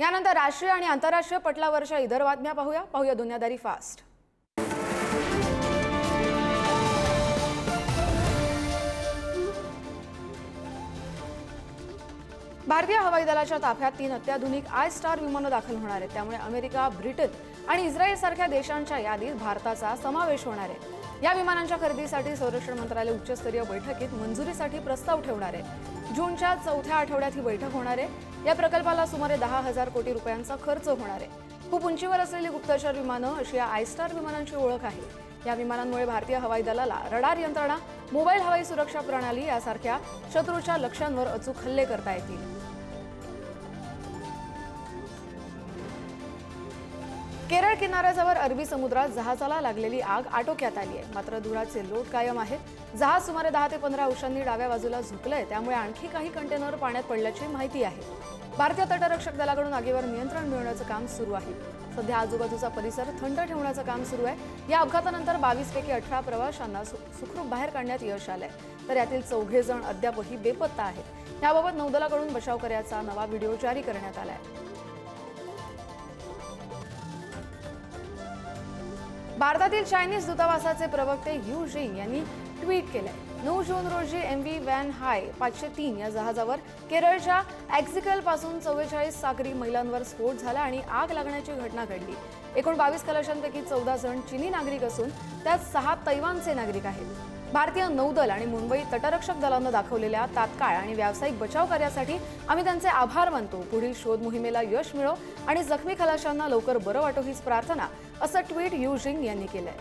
यानंतर राष्ट्रीय आणि आंतरराष्ट्रीय पटलावरच्या इतर बातम्या पाहूया. पाहूया दुनियादारी फास्ट. भारतीय हवाई दलाच्या ताफ्यात तीन अत्याधुनिक आय स्टार विमानं दाखल होणार आहेत. त्यामुळे अमेरिका ब्रिटन आणि इस्रायल सारख्या देशांच्या यादीत भारताचा समावेश होणार आहे. या विमानांच्या खरेदीसाठी संरक्षण मंत्रालय उच्चस्तरीय बैठकीत मंजुरीसाठी प्रस्ताव ठेवणार आहे. जूनच्या चौथ्या आठवड्यात ही बैठक होणार आहे. या प्रकल्पाला सुमारे दहा हजार कोटी रुपयांचा खर्च होणार आहे. खूप उंचीवर असलेली गुप्तचर विमानं अशी या आयस्टार विमानांची ओळख आहे. या विमानांमुळे भारतीय हवाई दलाला रडार यंत्रणा मोबाईल हवाई सुरक्षा प्रणाली यासारख्या शत्रूच्या लक्ष्यांवर अचूक हल्ले करता येतील. केरळ किनाऱ्याजवळ अरबी समुद्रात जहाजाला लागलेली आग आटोक्यात आली आहे. मात्र धुराचे लोट कायम आहेत. जहाज सुमारे दहा ते पंधरा अंशांनी डाव्या बाजूला झुकलंय. त्यामुळे आणखी काही कंटेनर पाण्यात पडल्याची माहिती आहे. भारतीय तटरक्षक दलाकडून आगीवर नियंत्रण मिळवण्याचं काम सुरू आहे. सध्या आजूबाजूचा परिसर थंड ठेवण्याचं काम सुरू आहे. या अपघातानंतर बावीस पैकी अठरा प्रवाशांना सुखरूप बाहेर काढण्यात यश आलंय. तर यातील चौघे जण अद्यापही बेपत्ता आहेत. याबाबत नौदलाकडून बचाव कार्याचा नवा व्हिडिओ जारी करण्यात आला आहे भारतातील चायनीज दूतावासाचे प्रवक्ते यू जिंग यांनी ट्विट केलंय. नऊ जून रोजी एम व्ही वॅन हाय पाचशे तीन या जहाजावर केरळच्या ॲक्झिकलपासून चव्वेचाळीस सागरी महिलांवर स्फोट झाला आणि आग लागण्याची घटना घडली. एकूण बावीस कलशांपैकी चौदा जण चिनी नागरिक असून त्यात सहा तैवानचे नागरिक आहेत. भारतीय नौदल आणि मुंबई तटरक्षक दलानं दाखवलेल्या तात्काळ आणि व्यावसायिक बचाव कार्यासाठी आम्ही त्यांचे आभार मानतो. पुढील शोध मोहिमेला यश मिळो आणि जखमी खलाशांना लवकर बरं वाटो हीच प्रार्थना असं ट्विट यूजिंग यांनी केलंय.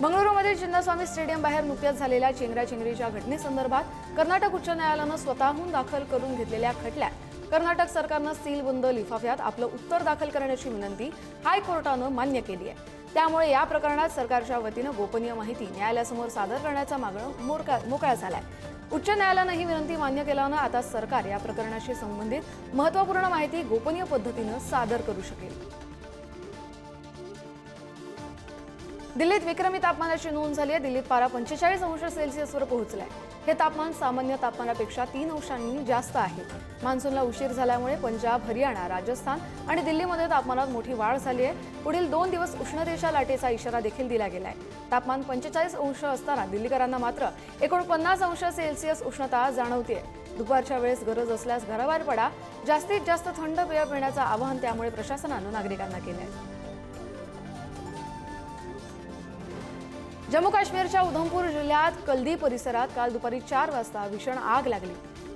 बंगळुरूमध्ये चिन्नस्वामी स्टेडियम बाहेर नुकत्याच झालेल्या चेंगराचेंगरीच्या घटनेसंदर्भात कर्नाटक उच्च न्यायालयानं स्वतःहून दाखल करून घेतलेल्या खटल्यात. कर्नाटक सरकारनं सीलबंद लिफाफ्यात आपलं उत्तर दाखल करण्याची विनंती हायकोर्टानं मान्य केली आहे. त्यामुळे या प्रकरणात सरकारच्या वतीनं गोपनीय माहिती न्यायालयासमोर सादर करण्याचा मागणं मोरका मोकळा झालाय. उच्च न्यायालयानं ही विनंती मान्य केल्यानं आता सरकार या प्रकरणाशी संबंधित महत्त्वपूर्ण माहिती गोपनीय पद्धतीनं सादर करू शकेल. दिल्लीत विक्रमी तापमानाची नोंद झाली आहे. दिल्लीत पारा पंचेचाळीस अंश सेल्सिअसवर पोहोचलाय. हे तापमान सामान्य तापमानापेक्षा तीन अंशांनी जास्त आहे. मान्सूनला उशीर झाल्यामुळे पंजाब हरियाणा राजस्थान आणि दिल्लीमध्ये तापमानात मोठी वाढ झाली आहे. पुढील दोन दिवस उष्णतेच्या लाटेचा इशारा देखील दिला गेलाय. तापमान पंचेचाळीस अंश असताना दिल्लीकरांना मात्र एकोणपन्नास अंश सेल्सिअस उष्णता जाणवते दुपारच्या वेळेस गरज असल्यास घराबाहेर पडा. जास्तीत जास्त थंड पेय पिण्याचं आवाहन त्यामुळे प्रशासनानं नागरिकांना केलं आहे जम्मू काश्मीरच्या उधमपूर जिल्ह्यात कल्दी परिसरात काल दुपारी चार वाजता भीषण आग लागली.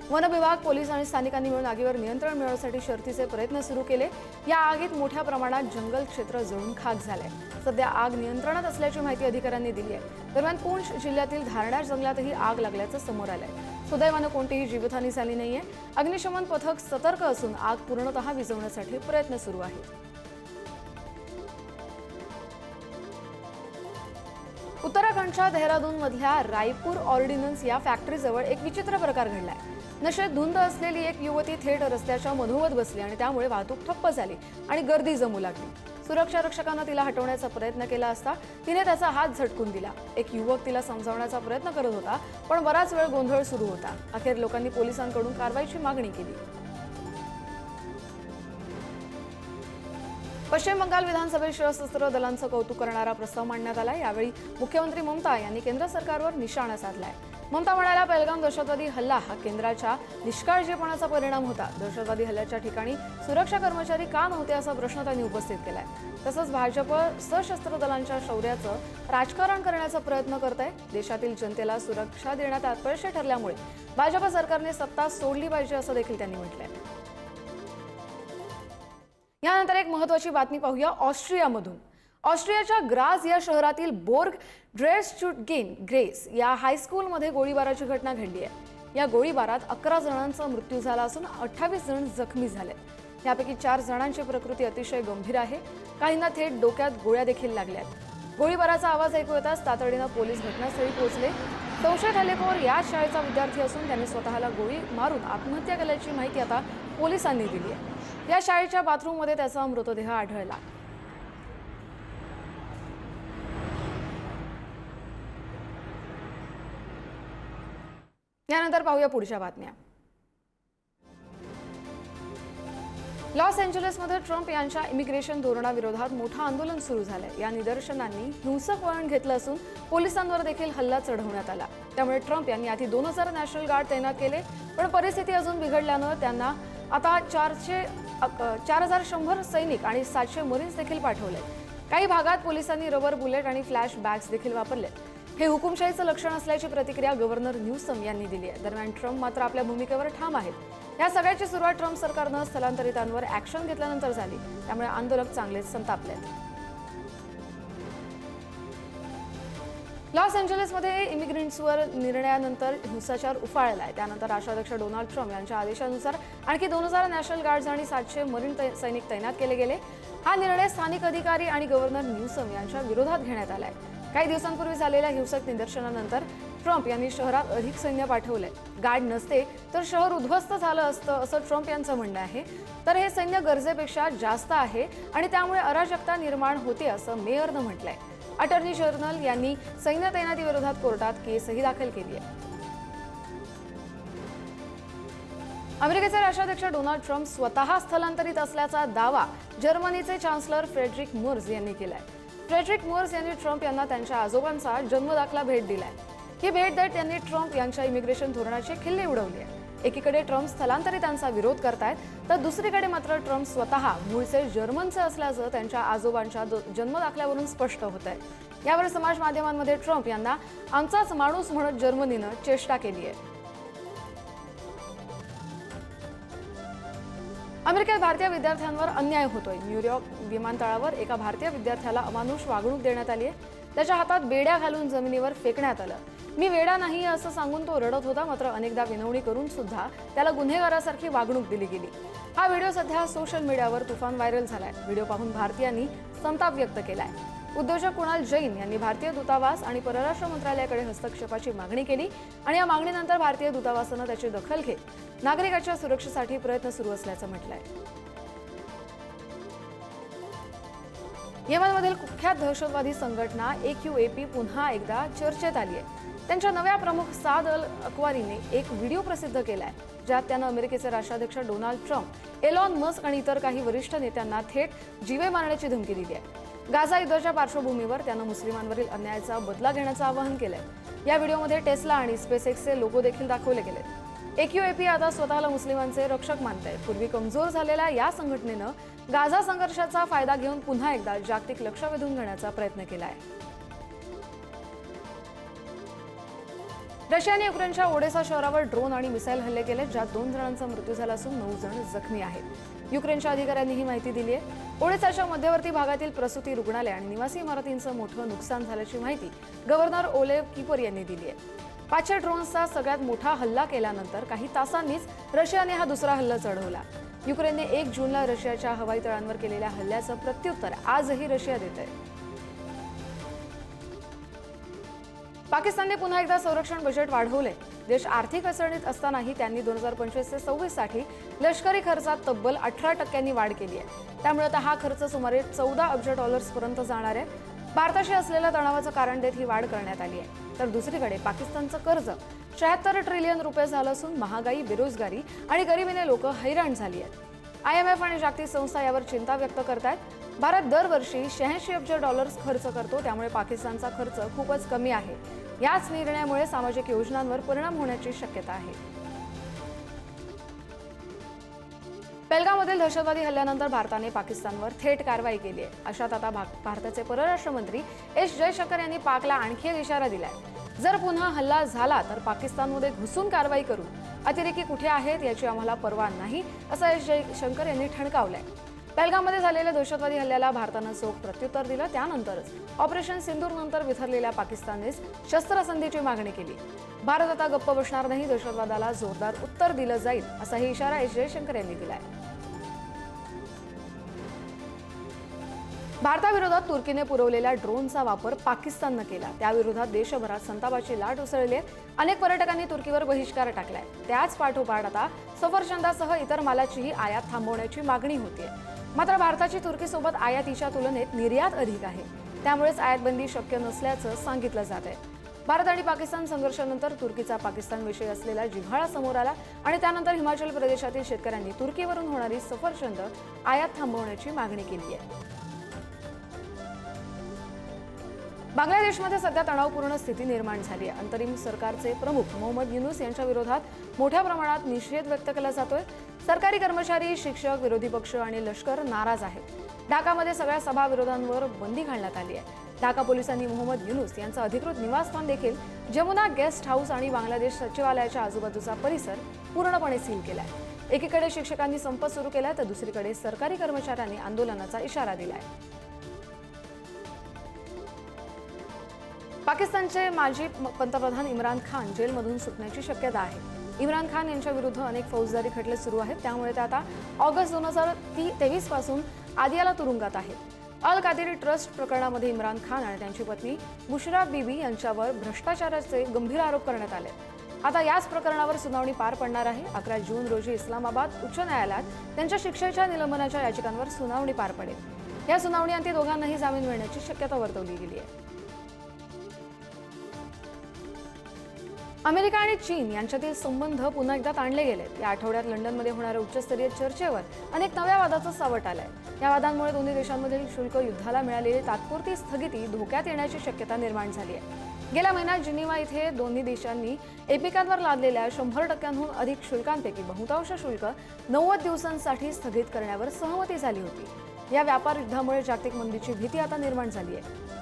वन विभाग पोलीस आणि स्थानिकांनी मिळून आगीवर नियंत्रण मिळवण्यासाठी शर्थीचे प्रयत्न सुरू केले. या आगीत मोठ्या प्रमाणात जंगल क्षेत्र जळून खाक झालंय सध्या आग नियंत्रणात असल्याची माहिती अधिकाऱ्यांनी दिली आहे. दरम्यान पूंछ जिल्ह्यातील धारणार जंगलातही आग लागल्याचं समोर आलंय. सुदैवानं कोणतीही जीवितहानी झाली नाहीये. अग्निशमन पथक सतर्क असून आग पूर्णतः विझवण्यासाठी प्रयत्न सुरू आहेत उत्तराखंडच्या देहरादून मधल्या रायपूर ऑर्डिनन्स या फॅक्टरीजवळ एक विचित्र प्रकार घडलाय. नशेत धुंद असलेली एक युवती थेट रस्त्याच्या मधोमध बसली आणि त्यामुळे वाहतूक ठप्प झाली आणि गर्दी जमू लागली. सुरक्षा रक्षकांना तिला हटवण्याचा प्रयत्न केला असता तिने त्याचा हात झटकून दिला. एक युवक तिला समजावण्याचा प्रयत्न करत होता पण बराच वेळ गोंधळ सुरू होता. अखेर लोकांनी पोलिसांकडून कारवाईची मागणी केली. पश्चिम बंगाल विधानसभेत सशस्त्र दलांचं कौतुक करणारा प्रस्ताव मांडण्यात आला यावेळी मुख्यमंत्री ममता यांनी केंद्र सरकारवर निशाणा साधलाय. ममता म्हणाल्या पहलगाम दहशतवादी हल्ला हा केंद्राच्या निष्काळजीपणाचा परिणाम होता. दहशतवादी हल्ल्याच्या ठिकाणी सुरक्षा कर्मचारी का नव्हते असा प्रश्न त्यांनी उपस्थित केलाय. तसंच भाजप सशस्त्र दलांच्या शौर्याचं राजकारण करण्याचा प्रयत्न करत आहे देशातील जनतेला सुरक्षा देण्यात अपयशी ठरल्यामुळे भाजप सरकारने सत्ता सोडली पाहिजे असं देखील त्यांनी म्हटलंय. यानंतर एक महत्त्वाची बातमी पाहूया ऑस्ट्रियामधून. ऑस्ट्रियाच्या ग्राज या शहरातील बोर्ग ड्रेसचुटगेन ग्रेस या हायस्कूलमध्ये गोळीबाराची घटना घडली आहे. या गोळीबारात अकरा जणांचा मृत्यू झाला असून अठ्ठावीस जण जखमी झाले. यापैकी चार जणांची प्रकृती अतिशय गंभीर आहे. काहींना थेट डोक्यात गोळ्या देखील लागल्यात गोळीबाराचा आवाज ऐकू येताच तातडीनं पोलीस घटनास्थळी पोहोचले. संशयित हल्लेखोर याच शाळेचा विद्यार्थी असून त्यांनी स्वतःला गोळी मारून आत्महत्या केल्याची माहिती आता पोलिसांनी दिली आहे. या शाळेच्या बाथरूममध्ये त्याचा मृतदेह आढळला. यानंतर पाहूया पुढच्या बातम्या. लॉस एंजलिसमध्ये ट्रम्प यांच्या इमिग्रेशन धोरणाविरोधात मोठं आंदोलन सुरू झालंय. या निदर्शनांनी हिंसक वळण घेतलं असून पोलिसांवर देखील हल्ला चढवण्यात आला. त्यामुळे ट्रम्प यांनी आधी दोन हजार नॅशनल गार्ड तैनात केले पण परिस्थिती अजून बिघडल्यानं त्यांना आता चारशे चार हजार शंभर सैनिक आणि सातशे मरीन्स देखील पाठवले. काही भागात पोलिसांनी रबर बुलेट आणि फ्लॅश बॅग्स देखील वापरले. हे हुकुमशाहीचं लक्षण असल्याची प्रतिक्रिया गव्हर्नर न्यूसम यांनी दिली आहे. दरम्यान ट्रम्प मात्र आपल्या भूमिकेवर ठाम आहेत. या सगळ्याची सुरुवात ट्रम्प सरकारनं स्थलांतरितांवर ऍक्शन घेतल्यानंतर झाली. त्यामुळे आंदोलक चांगलेच संतापले लॉस एंजलिसमध्ये इमिग्रंट्सवर निर्णयानंतर हिंसाचार उफाळला आहे त्यानंतर राष्ट्राध्यक्ष डोनाल्ड ट्रम्प यांच्या आदेशानुसार आणखी दोन हजार नॅशनल गार्ड्स आणि सातशे मरीन तै- सैनिक तैनात केले गेले. हा निर्णय स्थानिक अधिकारी आणि गव्हर्नर न्यूसम यांच्या विरोधात घेण्यात आलाय. काही दिवसांपूर्वी झालेल्या हिंसक निदर्शनानंतर ट्रम्प यांनी शहरात अधिक सैन्य पाठवलंय. गार्ड नसते तर शहर उद्ध्वस्त झालं असतं असं ट्रम्प यांचं म्हणणं आहे. तर हे सैन्य गरजेपेक्षा जास्त आहे आणि त्यामुळे अराजकता निर्माण होते असं मेयरनं म्हटलंय. अटर्नी जनरल यांनी सैन्य तैनाती विरोधात कोर्टात केसही दाखल केली आहे. अमेरिकेचे राष्ट्राध्यक्ष डोनाल्ड ट्रम्प स्वतः स्थलांतरित असल्याचा दावा जर्मनीचे चान्सलर फ्रेडरिक मोर्स यांनी केलाय. फ्रेडरिक मोर्स यांनी ट्रम्प यांना त्यांच्या आजोबांचा जन्मदाखला भेट दिलाय. ही भेट देत त्यांनी ट्रम्प यांच्या इमिग्रेशन धोरणाची खिल्ली उडवली आहे एकीकडे ट्रम्प स्थलांतरितांचा विरोध करतायत तर दुसरीकडे मात्र ट्रम्प स्वतः मूळचे जर्मनचे असल्याचं त्यांच्या आजोबांच्या जन्मदाखल्यावरून स्पष्ट होत आहे यावर समाज माध्यमांमध्ये ट्रम्प यांना आमचाच माणूस म्हणत जर्मनीनं चेष्टा केली आहे. अमेरिकेत भारतीय विद्यार्थ्यांवर अन्याय होतोय. न्यूयॉर्क विमानतळावर एका भारतीय विद्यार्थ्याला अमानुष वागणूक देण्यात आली आहे त्याच्या हातात बेड्या घालून जमिनीवर फेकण्यात आलं. मी वेडा नाही असं सांगून तो रडत होता मात्र अनेकदा विनवणी करून सुद्धा त्याला गुन्हेगारासारखी वागणूक दिली गेली. हा व्हिडिओ सध्या सोशल मीडियावर तुफान व्हायरल झालाय. व्हिडिओ पाहून भारतीयांनी संताप व्यक्त केलाय. उद्योजक कुणाल जैन यांनी भारतीय दूतावास आणि परराष्ट्र मंत्रालयाकडे हस्तक्षेपाची मागणी केली आणि या मागणीनंतर भारतीय दूतावासानं त्याची दखल घेत नागरिकाच्या सुरक्षेसाठी प्रयत्न सुरू असल्याचं म्हटलंय. येमनमधील कुख्यात दहशतवादी संघटना एक यू ए पी पुन्हा एकदा चर्चेत आली आहे. त्यांच्या नव्या प्रमुख साद अल अक्वारीने एक व्हिडिओ प्रसिद्ध केलाय ज्यात त्यानं अमेरिकेचे राष्ट्राध्यक्ष डोनाल्ड ट्रम्प एलॉन मस्क आणि इतर काही वरिष्ठ नेत्यांना थेट जीवे मारण्याची धमकी दिली आहे. गाझा युद्धाच्या पार्श्वभूमीवर त्यानं मुस्लिमांवरील अन्यायाचा बदला घेण्याचं आवाहन केलंय. या व्हिडिओमध्ये टेस्ला आणि स्पेसएक्सचे लोगो देखील दाखवले गेलेत. एक्यूएपी आता स्वतःला मुस्लिमांचे रक्षक मानत आहे पूर्वी कमजोर झालेल्या या संघटनेनं गाझा संघर्षाचा फायदा घेऊन पुन्हा एकदा जागतिक लक्ष वेधून घेण्याचा प्रयत्न केला आहे रशियाने युक्रेनच्या ओडेसा शहरावर ड्रोन आणि मिसाईल हल्ले केले ज्यात दोन जणांचा मृत्यू झाला असून नऊ जण जखमी आहेत. युक्रेनच्या अधिकाऱ्यांनी ही माहिती दिली आहे. ओडेसाच्या मध्यवर्ती भागातील प्रसूती रुग्णालय आणि निवासी इमारतींचं मोठं नुकसान झाल्याची माहिती गव्हर्नर ओले किपर यांनी दिली आहे. पाचशे ड्रोन्सचा सगळ्यात मोठा हल्ला केल्यानंतर काही तासांनीच रशियाने हा दुसरा हल्ला चढवला. युक्रेनने एक जूनला रशियाच्या हवाई तळांवर केलेल्या हल्ल्याचं प्रत्युत्तर आजही रशिया देत आहे पाकिस्तानने पुन्हा एकदा संरक्षण बजेट वाढवले देश आर्थिक अडचणीत असतानाही त्यांनी दोन हजार पंचवीस ते सव्वीससाठी लष्करी खर्चात तब्बल अठरा टक्क्यांनी वाढ केली आहे. त्यामुळे आता हा खर्च सुमारे चौदा अब्ज डॉलर्स पर्यंत जाणार आहे. भारताशी असलेल्या तणावाचं कारण देत ही वाढ करण्यात आली आहे. तर दुसरीकडे पाकिस्तानचं कर्ज. शहात्तर ट्रिलियन रुपये झालं असून महागाई बेरोजगारी आणि गरिबीने लोक हैराण झाली आहेत. आय एम एफ आणि जागतिक संस्था यावर चिंता व्यक्त करतायत. भारत दरवर्षी शहाऐंशी अब्ज डॉलर्स खर्च करतो त्यामुळे पाकिस्तानचा खर्च खूपच कमी आहे. याच निर्णयामुळे सामाजिक योजनांवर परिणाम होण्याची शक्यता आहे. पेलगावमधील दहशतवादी हल्ल्यानंतर भारताने पाकिस्तानवर थेट कारवाई केली आहे. अशात आता भा- भारताचे परराष्ट्र मंत्री एस जयशंकर यांनी पाकला आणखी एक इशारा दिलाय. जर पुन्हा हल्ला झाला तर पाकिस्तानमध्ये घुसून कारवाई करू. अतिरेकी कुठे आहेत याची आम्हाला परवा नाही असं एस जयशंकर यांनी ठणकावलंय. पहलगाममध्ये झालेल्या दहशतवादी हल्ल्याला भारतानं चोख प्रत्युत्तर दिलं. त्यानंतरच ऑपरेशन सिंदूर नंतर विथरलेल्या पाकिस्ताननेच शस्त्रसंधीची मागणी केली. भारत आता गप्प बसणार नाही दहशतवादाला जोरदार उत्तर दिलं जाईल असाही इशारा एस जयशंकर यांनी दिलाय. भारताविरोधात तुर्कीने पुरवलेल्या ड्रोनचा वापर पाकिस्ताननं केला. त्याविरोधात देशभरात संतापाची लाट उसळली आहे. अनेक पर्यटकांनी तुर्कीवर बहिष्कार टाकलाय. त्याच पाठोपाठ आता सफरचंदासह इतर मालाचीही आयात थांबवण्याची मागणी होतीये. मात्र भारताची तुर्कीसोबत आयातीच्या तुलनेत निर्यात अधिक आहे. त्यामुळेच आयातबंदी शक्य नसल्याचं सांगितलं जात आहे. भारत आणि पाकिस्तान संघर्षानंतर तुर्कीचा पाकिस्तानविषयी असलेला जिव्हाळा समोर आला आणि त्यानंतर हिमाचल प्रदेशातील शेतकऱ्यांनी तुर्कीवरून होणारी सफरचंद आयात थांबवण्याची मागणी केली आहे. बांगलादेशमध्ये सध्या तणावपूर्ण स्थिती निर्माण झाली आहे. अंतरिम सरकारचे प्रमुख मोहम्मद युनुस यांच्या विरोधात मोठ्या प्रमाणात निषेध व्यक्त केला जातोय. सरकारी कर्मचारी शिक्षक विरोधी पक्ष आणि लष्कर नाराज आहेत. ढाकामध्ये सगळ्या सभा विरोधांवर बंदी घालण्यात आली आहे. ढाका पोलिसांनी मोहम्मद युनुस यांचं अधिकृत निवासस्थान देखील जमुना गेस्ट हाऊस आणि बांगलादेश सचिवालयाच्या आजूबाजूचा परिसर पूर्णपणे सील केलाय एकीकडे शिक्षकांनी संप सुरू केलाय तर दुसरीकडे सरकारी कर्मचाऱ्यांनी आंदोलनाचा इशारा दिलाय पाकिस्तानचे माजी पंतप्रधान इम्रान खान जेलमधून सुटण्याची शक्यता आहे. इम्रान खान यांच्या विरुद्ध अनेक फौजदारी खटले सुरू आहेत. त्यामुळे ते आता ऑगस्ट दोन हजार ती तेवीसपासून आदियाला तुरुंगात आहेत. अल कादिरी ट्रस्ट प्रकरणामध्ये इम्रान खान आणि त्यांची पत्नी बुशरा बीबी यांच्यावर भ्रष्टाचाराचे गंभीर आरोप करण्यात आले. आता याच प्रकरणावर सुनावणी पार पडणार आहे. अकरा जून रोजी इस्लामाबाद उच्च न्यायालयात त्यांच्या शिक्षेच्या निलंबनाच्या याचिकांवर सुनावणी पार पडेल. या सुनावणीअंती दोघांनाही जामीन मिळण्याची शक्यता वर्तवली गेली आहे. अमेरिका आणि चीन यांच्यातील संबंध पुन्हा एकदा ताणले गेलेत. या आठवड्यात लंडनमध्ये होणाऱ्या उच्चस्तरीय चर्चेवर अनेक नव्या वादाचं सावट आलंय. या वादांमुळे दोन्ही देशांमधील शुल्क युद्धाला मिळालेली तात्पुरती स्थगिती धोक्यात येण्याची शक्यता निर्माण झाली आहे. गेल्या महिन्यात जिनिवा इथे दोन्ही देशांनी एपिकांवर लादलेल्या शंभर टक्क्यांहून अधिक शुल्कांपैकी बहुतांश शुल्क नव्वद दिवसांसाठी स्थगित करण्यावर सहमती झाली होती. या व्यापार युद्धामुळे जागतिक मंदीची भीती आता निर्माण झाली आहे.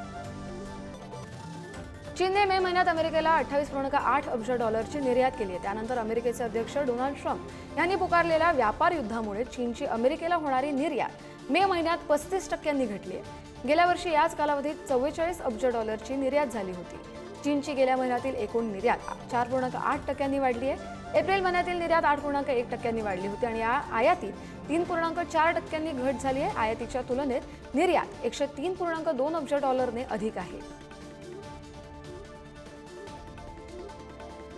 चीनने मे महिन्यात अमेरिकेला अठ्ठावीस पूर्णांक आठ अब्ज डॉलरची निर्यात केली आहे. त्यानंतर अमेरिकेचे अध्यक्ष डोनाल्ड ट्रम्प यांनी पुकारलेल्या व्यापार युद्धामुळे चीनची अमेरिकेला होणारी निर्यात मे महिन्यात पस्तीस टक्क्यांनी घटली आहे. गेल्या वर्षी याच कालावधीत चव्वेचाळीस अब्ज डॉलरची निर्यात झाली होती. चीनची गेल्या महिन्यातील एकूण निर्यात चार पूर्णांक आठ टक्क्यांनी वाढली आहे. एप्रिल महिन्यातील निर्यात आठ पूर्णांक एक टक्क्यांनी वाढली होती आणि या आयातीत तीन पूर्णांक चार टक्क्यांनी घट झाली आहे. आयातीच्या तुलनेत निर्यात एकशे तीन पूर्णांक दोन अब्ज डॉलरने अधिक आहे.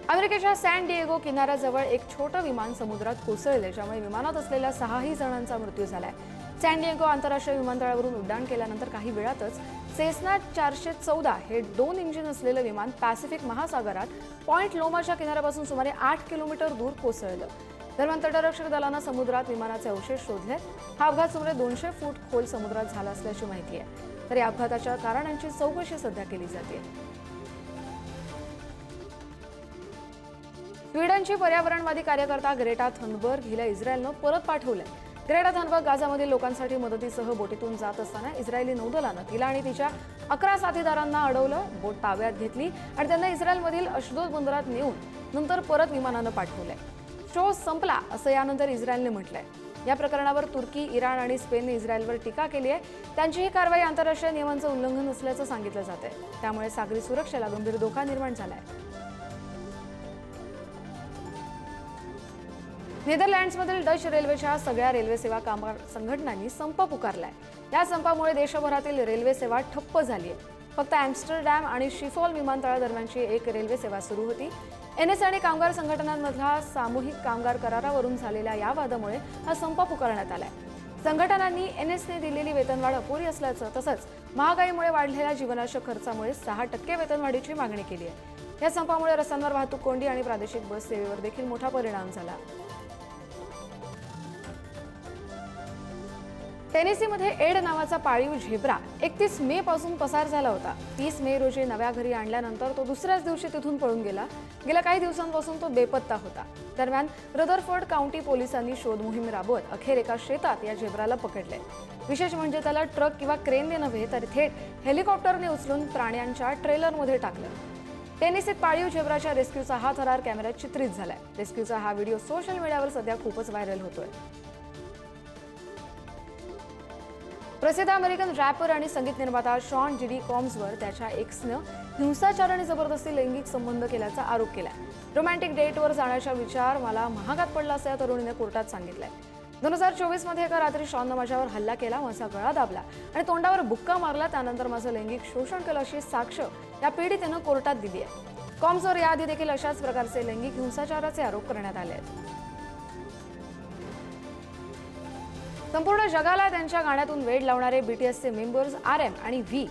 अमेरिकेच्या सॅन डिएगो किनाऱ्याजवळ एक छोटं विमान समुद्रात कोसळले ज्यामुळे विमानात असलेल्या सहाही जणांचा मृत्यू झालाय. सॅन डिएगो आंतरराष्ट्रीय विमानतळावरून उड्डाण केल्यानंतर काही वेळातच सेसना चारशे चौदा हे दोन इंजिन असलेलं विमान पॅसिफिक महासागरात पॉइंट लोमाच्या किनाऱ्यापासून सुमारे आठ किलोमीटर दूर कोसळलं. दरम्यान तटरक्षक दलानं समुद्रात विमानाचे अवशेष शोधले. हा अपघात सुमारे दोनशे फूट खोल समुद्रात झाला असल्याची माहिती आहे. तर या अपघाताच्या कारणांची चौकशी सध्या केली जाते. स्वीडनची पर्यावरणवादी कार्यकर्ता ग्रेटा थनबर्ग हिला इस्रायलनं परत पाठवलंय. ग्रेटा थनबर्ग गाझामधील लोकांसाठी मदतीसह बोटीतून जात असताना इस्रायली नौदलानं तिला आणि तिच्या अकरा साथीदारांना अडवलं बोट ताब्यात घेतली आणि त्यांना इस्रायलमधील अश्दोद बंदरात नेऊन नंतर परत विमानानं पाठवलंय. शो संपला असं यानंतर इस्रायलने म्हटलंय. या प्रकरणावर तुर्की इराण आणि स्पेनने इस्रायलवर टीका केली आहे. त्यांची ही कारवाई आंतरराष्ट्रीय नियमांचं उल्लंघन असल्याचं सांगितलं जात आहे त्यामुळे सागरी सुरक्षेला गंभीर धोका निर्माण झाला आहे नेदरलँड्समधील डच रेल्वेच्या सगळ्या रेल्वे सेवा कामगार संघटनांनी संप पुकारलाय. या संपामुळे देशभरातील रेल्वे सेवा ठप्प झाली आहे फक्त ॲम्स्टरडॅम आणि शिफॉल विमानतळादरम्यानची एक रेल्वे सेवा सुरू होती. एन एस आणि कामगार संघटनांमधला सामूहिक कामगार करारावरून झालेल्या या वादामुळे हा संप पुकारण्यात आलाय. संघटनांनी एन एसने दिलेली वेतनवाढ अपुरी असल्याचं तसंच महागाईमुळे वाढलेल्या जीवनाच्या खर्चामुळे सहा टक्के वेतनवाढीची मागणी केली आहे या संपामुळे रस्त्यांवर वाहतूक कोंडी आणि प्रादेशिक बस सेवेवर देखील मोठा परिणाम झाला. टेनेसीमध्ये एड नावाचा पाळीव झेब्रा एकतीस मे पासून पसार झाला होता. तीस मे रोजी नव्या घरी आणल्यानंतर तो दुसऱ्याच दिवशी तिथून पळून गेला. गेल्या काही दिवसांपासून तो बेपत्ता होता. दरम्यान रदरफोर्ड काउंटी पोलिसांनी शोध मोहीम राबवत अखेर एका शेतात या झेब्राला पकडले. विशेष म्हणजे त्याला ट्रक किंवा क्रेनने नव्हे तर थेट हेलिकॉप्टरने उचलून प्राण्यांच्या ट्रेलरमध्ये टाकलं. टेनिसीत पाळीव झेब्राच्या रेस्क्यूचा हा थरार कॅमेऱ्यात चित्रित झालाय. रेस्क्यूचा हा व्हिडिओ सोशल मीडियावर सध्या खूपच व्हायरल होतोय. प्रसिद्ध अमेरिकन रॅपर आणि संगीत निर्माता शॉन जिडी कॉम्सवर त्याच्या एक्सनं हिंसाचार आणि जबरदस्ती लैंगिक संबंध केल्याचा आरोप केला रोमॅन्टिक डेटवर जाण्याचा विचार मला महागात पडला असं या तरुणीने कोर्टात सांगितलंय. दोन हजार चोवीसमध्ये एका रात्री शॉननं माझ्यावर हल्ला केला माझा गळा दाबला आणि तोंडावर बुक्का मारला. त्यानंतर माझं लैंगिक शोषण केलं अशी साक्ष या पीडितेनं कोर्टात दिली आहे. कॉम्सवर याआधी देखील अशाच प्रकारचे लैंगिक हिंसाचाराचे आरोप करण्यात आले आहेत. संपूर्ण जगाला त्यांच्या गाण्यातून वेड लावणारे बीटीएसचे मेंबर्स आर एम आणि व्ही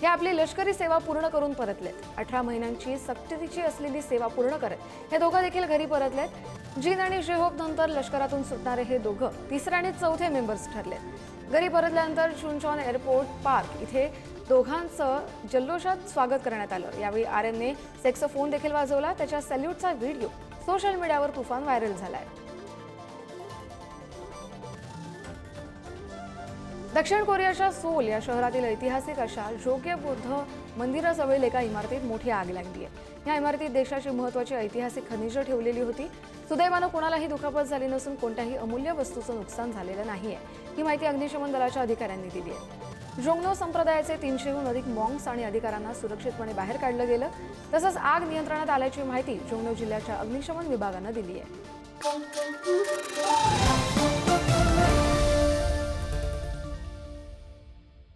हे आपली लष्करी सेवा पूर्ण करून परतलेत. अठरा महिन्यांची सक्तीची असलेली सेवा पूर्ण करत हे दोघं देखील घरी परतलेत. जीन आणि शेहोब नंतर लष्करातून सुटणारे हे दोघं तिसरे आणि चौथे मेंबर्स ठरलेत. घरी परतल्यानंतर चुनचॉन एअरपोर्ट पार्क इथे दोघांचं जल्लोषात स्वागत करण्यात आलं. यावेळी आर एनने सेक्सोफोन देखील वाजवला. त्याच्या सॅल्यूटचा व्हिडिओ सोशल मीडियावर तुफान व्हायरल झाला आहे दक्षिण कोरियाच्या सोल या शहरातील ऐतिहासिक अशा जोग्य बुद्ध मंदिराजवळील एका इमारतीत मोठी आग लागली आहे. या इमारतीत देशाची महत्वाची ऐतिहासिक खनिजं ठेवलेली होती. सुदैवानं कोणालाही दुखापत झाली नसून कोणत्याही अमूल्य वस्तूचं नुकसान झालेलं नाही आहे. ही माहिती अग्निशमन दलाच्या अधिकाऱ्यांनी दिली आहे. जोंगनो संप्रदायाचे तीनशेहून अधिक मॉंग्स आणि अधिकाऱ्यांना सुरक्षितपणे बाहेर काढलं गेलं. तसंच आग नियंत्रणात आल्याची माहिती जोंगनो जिल्ह्याच्या अग्निशमन विभागानं दिली आहे.